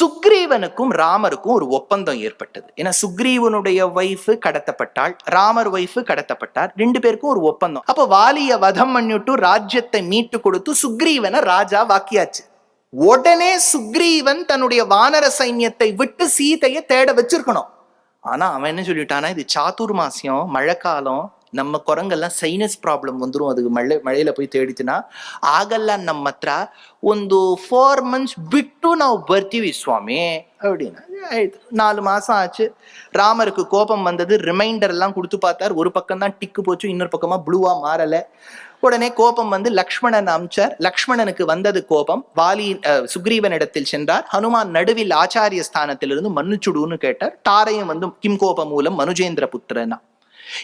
சுக்ரீவனுக்கும் ராமருக்கும் ஒரு ஒப்பந்தம் ஏற்பட்டது. ஏன்னா சுக்ரீவனுடைய ஒய்ஃப் கடத்தப்பட்டாள் ராமர் ஒய்ஃப் கடத்தப்பட்டார் ரெண்டு பேருக்கும் ஒரு ஒப்பந்தம். அப்ப வாலிய வதம் பண்ணிட்டு ராஜ்யத்தை மீட்டு கொடுத்து சுக்ரீவனை ராஜா வாக்கியாச்சு. உடனே சுக்ரீவன் தன்னுடைய வானர சைன்யத்தை விட்டு சீதையை தேட வச்சிருக்கணும். ஆனா அவன் என்ன சொல்லிட்டானா இது சாத்துர்மாசியம் மழைக்காலம் நம்ம குரங்கெல்லாம் சைனஸ் ப்ராப்ளம் வந்துடும் அதுக்கு மழை மழையில் போய் ತೇಡಿತಿನ ಆಗಲ್ಲ ನಮ್ಮ ಹತ್ರ ಒಂದು ಫೋರ್ ಮಂತ್ಸ್ ಬಿಟ್ಟು ನಾವು ಬರ್ತೀವಿ ಸ್ವಾಮಿ அப்படின்னா. நாலு மாதம் ஆச்சு. ராமருக்கு கோபம் வந்தது. ரிமைண்டர் எல்லாம் கொடுத்து பார்த்தார். ஒரு பக்கம் தான் டிக்கு போச்சு. இன்னொரு பக்கமாக ப்ளூவாக மாறலை. உடனே கோபம் வந்து லக்ஷ்மணன் அமிச்சார். லக்ஷ்மணனுக்கு வந்தது கோபம். வாலி சுக்ரீவனிடத்தில் சென்றார். ஹனுமான் நடுவில் ஆச்சாரிய ஸ்தானத்திலிருந்து மன்னிச்சுடுன்னு கேட்டார். தாரையும் வந்து கிம் கோபம் மூலம் மனுஜேந்திர புத்திரனா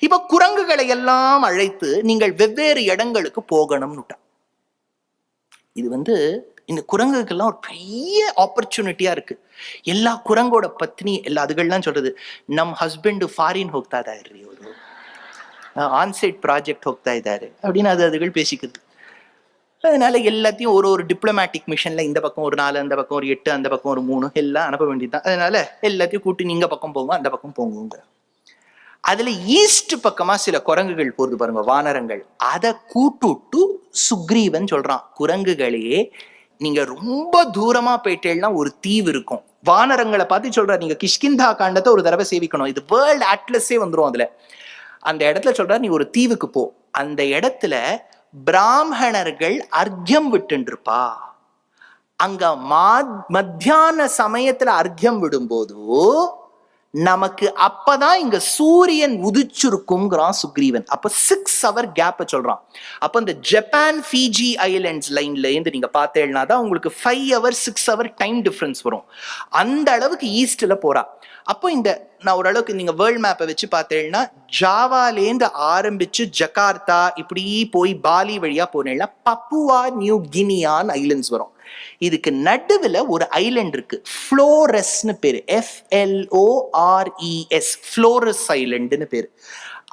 இப்ப குரங்குகளை எல்லாம் அழைத்து நீங்கள் வெவ்வேறு இடங்களுக்கு போகணும்னுட்டா இது வந்து இந்த குரங்குக்கெல்லாம் ஒரு பெரிய ஆப்பர்ச்சுனிட்டியா இருக்கு. எல்லா குரங்கோட பத்னி எல்லா அதுகள்லாம் சொல்றது நம் ஹஸ்பண்ட் ஃபாரின் ஹோக்தாதா ஒரு ஆன்சைட் ப்ராஜெக்ட் ஹோக்தா இதாரு அப்படின்னு அது அதுகள் பேசிக்குது அதனால எல்லாத்தையும் ஒரு ஒரு டிப்ளமேட்டிக் மிஷன்ல இந்த பக்கம் ஒரு நாலு அந்த பக்கம் ஒரு எட்டு அந்த பக்கம் ஒரு மூணு எல்லாம் அனுப்ப வேண்டியதுதான். அதனால எல்லாத்தையும் கூட்டி நீங்க பக்கம் போங்க அந்த பக்கம் போங்க அதுல ஈஸ்ட் பக்கமா சில குரங்குகள் போறது பாருங்க வானரங்கள். அதை கூட்டுட்டு சுக்ரீவன் சொல்றான் குரங்குகளே நீங்க ரொம்ப தூரமா போயிட்டேன்னா ஒரு தீவு இருக்கும். வானரங்களை பார்த்து சொல்ற நீங்க கிஷ்கிந்தா காண்டத்தை ஒரு தடவை சேவிக்கணும். இது வேர்ல்ட் அட்லஸே வந்துடும் அதுல. அந்த இடத்துல சொல்ற நீ ஒரு தீவுக்கு போ. அந்த இடத்துல பிராமணர்கள் அர்க்கியம் விட்டுருப்பா அங்க மா மத்தியான சமயத்துல அர்க்கியம் விடும்போது நமக்கு அப்பதான் இங்க சூரியன் உதிச்சிருக்குங்கிறான் சுக்ரீவன். அப்ப சிக்ஸ் ஹவர் கேப்ப சொல்றான். அப்ப இந்த ஜப்பான் ஃபிஜி ஐலண்ட்ஸ் லைன்ல இருந்து நீங்க பார்த்தேன்னா தான் உங்களுக்கு five hour six hour time difference வரும். அந்த அளவுக்கு ஈஸ்ட்ல போறா. அப்போ இந்த நான் ஓரளவுக்கு நீங்கள் வேர்ல்ட் மேப்பை வச்சு பார்த்தேன்னா ஜாவாலேருந்து ஆரம்பிச்சு ஜகார்த்தா இப்படி போய் பாலி வழியா போனேன்னா பப்புவா நியூ கினியான் ஐலண்ட்ஸ் வரும். இதுக்கு நடுவில் ஒரு ஐலண்ட் இருக்கு. ஃப்ளோரஸ்னு பேர். எஃப்எல்ஓஆர்இஎஸ் ஃப்ளோரஸ் ஐலண்டுன்னு பேர்.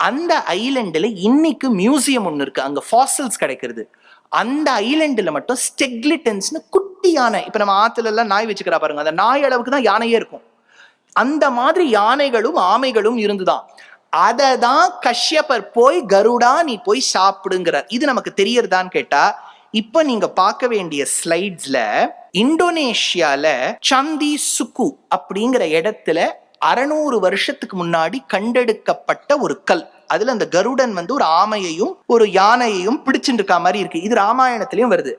அந்த ஐலண்டில் இன்னைக்கு மியூசியம் ஒன்று இருக்கு. அங்கே ஃபாசல்ஸ் கிடைக்கிறது. அந்த ஐலண்டில் மட்டும் ஸ்டெக்லிட்டன்ஸ்னு குட்டி யானை இப்போ நம்ம ஆத்துல எல்லாம் நாய் வச்சுக்கிறா பாருங்க. அந்த நாய் அளவுக்கு தான் யானையே இருக்கும். அந்த மாதிரி யானைகளும் ஆமைகளும் இருந்துதான். அதை தான் கஷ்யப்பர் போய் கருடா நீ போய் சாப்பிடுங்கிறார். இது நமக்கு தெரியறதான்னு கேட்டா இப்ப நீங்க பார்க்க வேண்டிய ஸ்லைட்ஸ்ல இந்தோனேஷியால சந்தி சுக்கு அப்படிங்கிற இடத்துல அறநூறு வருஷத்துக்கு முன்னாடி கண்டெடுக்கப்பட்ட ஒரு கல். அதுல அந்த கருடன் வந்து ஒரு ஆமையையும் ஒரு யானையையும் பிடிச்சிட்டு இருக்க மாதிரி இருக்கு. இது ராமாயணத்திலயும் வருது.